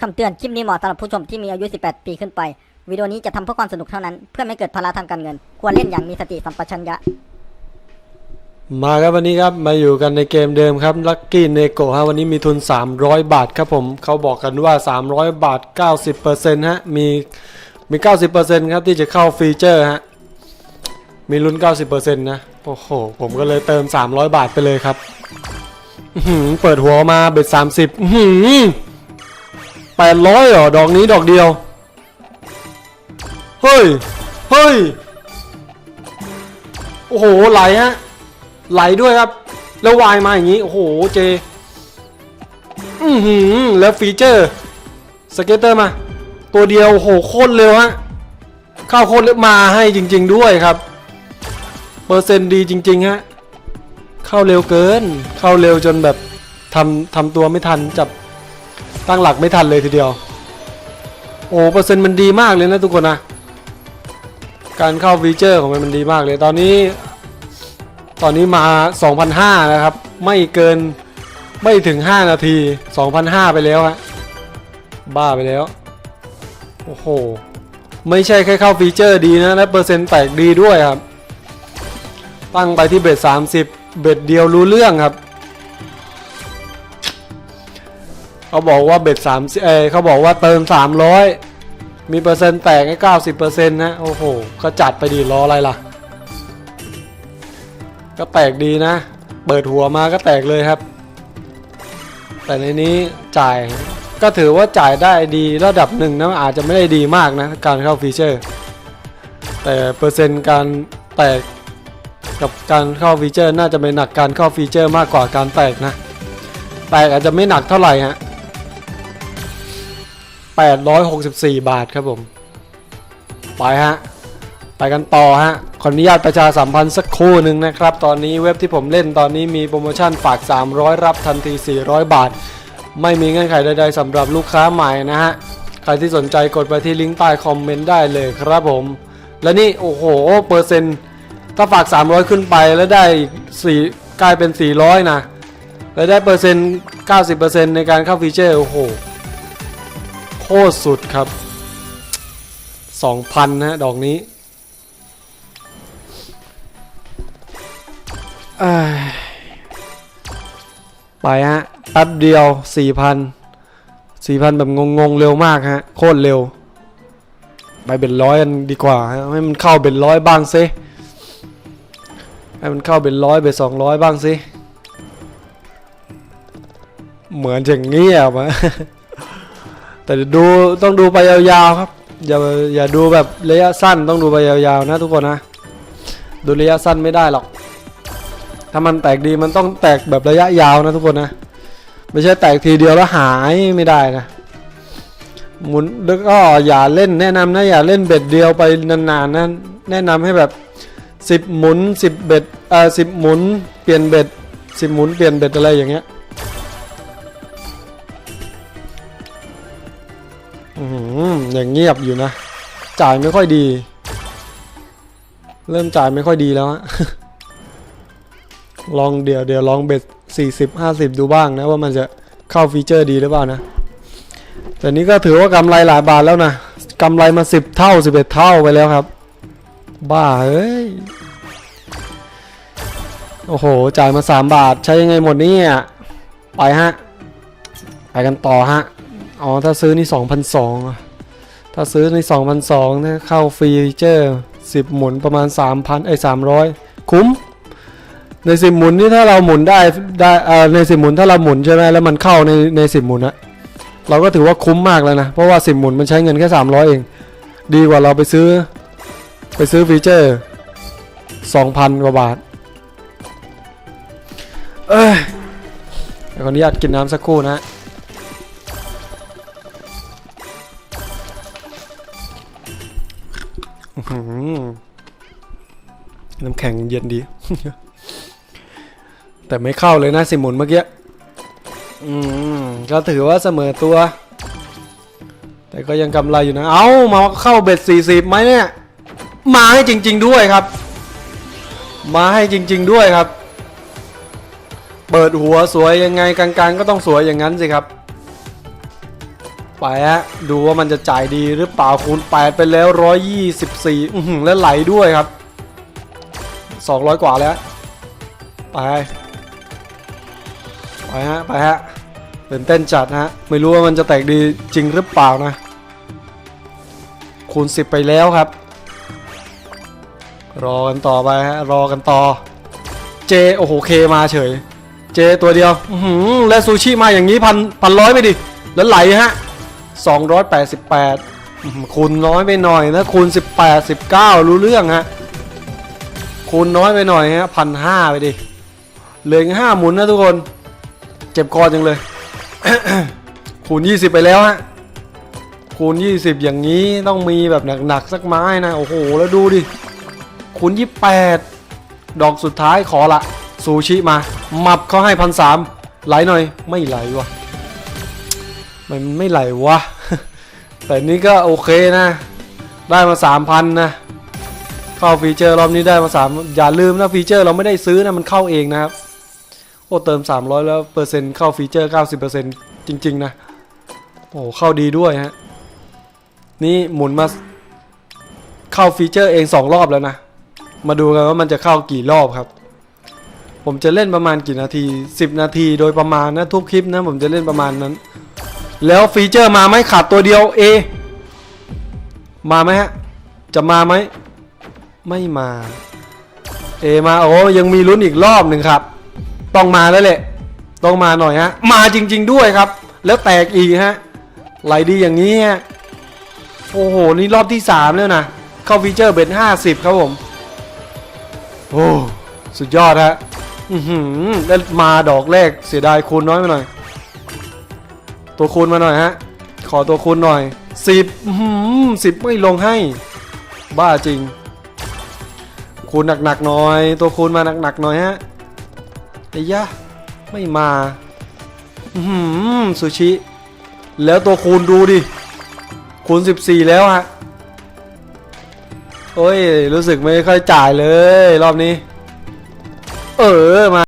คำเตือน คลิปนี้เหมาะสำหรับผู้ชมที่มีอายุ 18 ปีขึ้นไป วิดีโอนี้จะทำเพื่อความสนุกเท่านั้น เพื่อไม่เกิดภาระทางการเงิน ควรเล่นอย่างมีสติสัมปชัญญะ มาครับวันนี้ครับมาอยู่กันในเกมเดิมครับลัคกี้เนโกฮะวันนี้มีทุน 300 บาทครับผมเขาบอกกันว่า 300 บาท 90%ฮะมีมี 90%ครับที่จะเข้าฟีเจอร์ฮะมีลุ้น 90%นะโอ้โหผมก็เลยเติม 300 บาทไปเลยครับเปิดหัวมาเบ็ด30 อื้อหือ800เหรอ ดอกนี้ดอกเดียว เฮ้ย เฮ้ย โอ้โห ไหลฮะ ไหลด้วยครับ แล้ววายมาอย่างนี้ โอ้โห เจ อือหือ แล้วฟีเจอร์ สเก็ตเตอร์มา ตัวเดียว โอ้โห โคตรเร็วฮะ เข้าโคตรเร็วมาให้จริง ๆ ด้วยครับ เปอร์เซ็นต์ดีจริง ๆ ฮะ เข้าเร็วเกิน เข้าเร็วจนแบบทำทำตัวไม่ทันจับ ตั้งหลักไม่ทันเลยทีเดียว โอ้เปอร์เซ็นต์มันดีมากเลยนะทุกคนนะ การเข้าฟีเจอร์ของมันมันดีมากเลย ตอนนี้ ตอนนี้มา2,500นะครับ ไม่เกินไม่ถึง 5 นาที2,500ไปแล้วฮะบ้าไปแล้ว โอ้โห ไม่ใช่แค่เข้าฟีเจอร์ดีนะและเปอร์เซ็นต์แตกดีด้วยครับ ตั้งไปที่เบ็ด30 เบ็ดเดียวรู้เรื่องครับ เขาบอกว่าเบ็ด3เอเขาบอกว่าเติม300มีเปอร์เซ็นต์แตกให้90%นะโอ้โหก็จัดไปดีรออะไรล่ะ ก็แตกดีนะ เปิดหัวมาก็แตกเลยครับ แต่ในนี้จ่ายก็ถือว่าจ่ายได้ดีระดับหนึ่งนะอาจจะไม่ได้ดีมากนะ การเข้าฟีเจอร์ แต่เปอร์เซ็นต์การแตกกับการเข้าฟีเจอร์น่าจะเป็นหนักการเข้าฟีเจอร์มากกว่าการแตกนะ แตกอาจจะไม่หนักเท่าไหร่ฮะ 864 บาทครับผม ไปฮะ ไปกันต่อฮะ ขออนุญาตประชาสัมพันธ์สักครู่หนึ่งนะครับ ตอนนี้เว็บที่ผมเล่นตอนนี้มีโปรโมชั่นฝาก 300 รับทันที 400 บาท ไม่มีเงื่อนไขใดๆสำหรับลูกค้าใหม่นะฮะ ใครที่สนใจกดไปที่ลิงก์ใต้คอมเมนต์ได้เลยครับผม และนี่โอ้โห เปอร์เซ็นต์ถ้าฝาก 300 ขึ้นไปแล้วได้4กลายเป็น 400 นะแล้วได้เปอร์เซ็นต์90%ในการเข้าฟีเจอร์โอ้โห คตรสุดครับ 2,000 นะดอกนี้ไปฮะแป๊บเดียว 4,000 4,000 แบบงงๆ เร็วมากฮะ โคตรเร็ว ไปเป็นร้อยกันดีกว่าฮะให้มันเข้าเป็นร้อยบ้างสิให้มันเข้าเป็นร้อยเป็นสองร้อยบ้างสิเหมือนจะเงียบอะ แต่ดูต้องดูไปยาวๆครับ อย่าอย่าดูแบบระยะสั้นต้องดูไปยาวๆนะทุกคนนะ ดูระยะสั้นไม่ได้หรอก ถ้ามันแตกดีมันต้องแตกแบบระยะยาวนะทุกคนนะ ไม่ใช่แตกทีเดียวแล้วหายไม่ได้นะหมุนแล้วก็อย่าเล่นแนะนำนะอย่าเล่นเบ็ดเดียวไปนานๆนะแนะนำให้แบบ 10 หมุน 10 เบ็ดเอ่อสิหมุนเปลี่ยนเบ็ด10 หมุนเปลี่ยนเบ็ดอะไรอย่างเงี้ย อย่างเงียบอยู่นะ จ่ายไม่ค่อยดี เริ่มจ่ายไม่ค่อยดีแล้วฮะลองเดี๋ยวเดี๋ยวลองเบ็ด40 50ดูบ้างนะ ว่ามันจะเข้าฟีเจอร์ดีหรือเปล่านะ แต่นี้ก็ถือว่ากำไรหลายบาทแล้วนะกำไรมา10เท่า11เท่าไปแล้วครับ บ้าเฮ้ยโอ้โห จ่ายมา3บาทใช้ยังไงหมดเนี่ย ไปฮะ ไปกันต่อฮะ อ๋อ ถ้าซื้อนี่ 2,200อะถ้าซื้อใน2,200ถ้าเข้าฟรีเจอร์ 10 หมุนประมาณ 3,000ไอ้300 คุ้ม ใน 10 หมุนนี่ถ้าเราหมุนได้ได้เอ่อใน 10 หมุนถ้าเราหมุนใช่ไหมแล้วมันเข้าในใน 10 หมุนอะเราก็ถือว่าคุ้มมากแล้วนะ เพราะว่า 10 หมุนมันใช้เงินแค่ 300 เอง ดีกว่าเราไปซื้อไปซื้อฟีเจอร์ 2,000 กว่าบาท เอ้ยขออนุญาตกินน้ำสักครู่นะ เย็นดี แต่ไม่เข้าเลยนะสิหมุนเมื่อกี้อืมก็ถือว่าเสมอตัว แต่ก็ยังกำไรอยู่นะ เอามาเข้าเบ็ด40ไหมเนี่ย มาให้จริง ๆด้วยครับ มาให้จริง ๆด้วยครับ เปิดหัวสวยยังไงกลางๆ ก็ต้องสวยอย่างนั้นสิครับไปฮะดูว่ามันจะจ่ายดีหรือเปล่าคูณ8ไปแล้ว 124 อื้อหือแล้วไหลด้วยครับ 200 กว่าแล้ว ไป ไปฮะ ไปฮะตื่นเต้นจัดนะฮะ ไม่รู้ว่ามันจะแตกดีจริงหรือเปล่านะ คูณ 10 ไปแล้วครับ รอกันต่อไปฮะ รอกันต่อ เจ โอ้โห เคมาเฉย เจตัวเดียว อือหือและซูชิมาอย่างนี้พันพันร้อยไปดิ แล้วไหลฮะ 288คูณน้อยไปหน่อยนะคูณ 18 19 รู้เรื่องฮะ คูณน้อยไปหน่อยฮะพันห้าไปดิเหลืออีกห้าหมุนนะทุกคน เจ็บคอจังเลย คูณ 20 ไปแล้วฮะคูณ 20 อย่างนี้ต้องมีแบบหนักๆสักไม้นะ โอ้โห แล้วดูดิ คูณ 28 ดอกสุดท้ายขอละซูชิมา มับเขาให้พันสามไหลหน่อย ไม่ไหลวะมันไม่ไหลวะ แต่นี่ก็โอเคนะ ได้มา 3,000 นะ เข้าฟีเจอร์รอบนี้ได้มา3อย่าลืมนะฟีเจอร์เราไม่ได้ซื้อนะมันเข้าเองนะครับโอ้เติม 300 แล้วเปอร์เซ็นต์เข้าฟีเจอร์ 90%จริง ๆ นะ โอ้เข้าดีด้วยฮะ นี่หมุนมาเข้าฟีเจอร์เอง 2 รอบแล้วนะ มาดูกันว่ามันจะเข้ากี่รอบครับ ผมจะเล่นประมาณกี่นาที 10 นาทีโดยประมาณนะ ทุกคลิปนะ ผมจะเล่นประมาณนั้น แล้วฟีเจอร์มาไหมขาดตัวเดียว A มาไหมฮะ จะมาไหม ไม่มา เอมาโอ้ยังมีลุ้นอีกรอบหนึ่งครับ ต้องมาแล้วแหละ ต้องมาหน่อยฮะ มาจริง ๆด้วยครับ แล้วแตกอีกฮะ ไหลดีอย่างนี้ฮะ โอ้โห นี่รอบที่ 3 แล้วนะ เข้าฟีเจอร์เบ็ด50ครับผม โอ้สุดยอดฮะ อือหือแล้วมาดอกแรกเสียดายคูณน้อยไปหน่อย ตัวคูณมาหน่อยฮะ ขอตัวคูณหน่อย10อื้อหือ10ไม่ลงให้ บ้าจริง คูณหนักๆหน่อย ตัวคูณมาหนักๆหน่อยฮะไอ้ยะไม่มาอืมซูชิ แล้วตัวคูณดูดิ คูณ 14 แล้วฮะโอ้ย รู้สึกไม่ค่อยจ่ายเลย รอบนี้ เออมา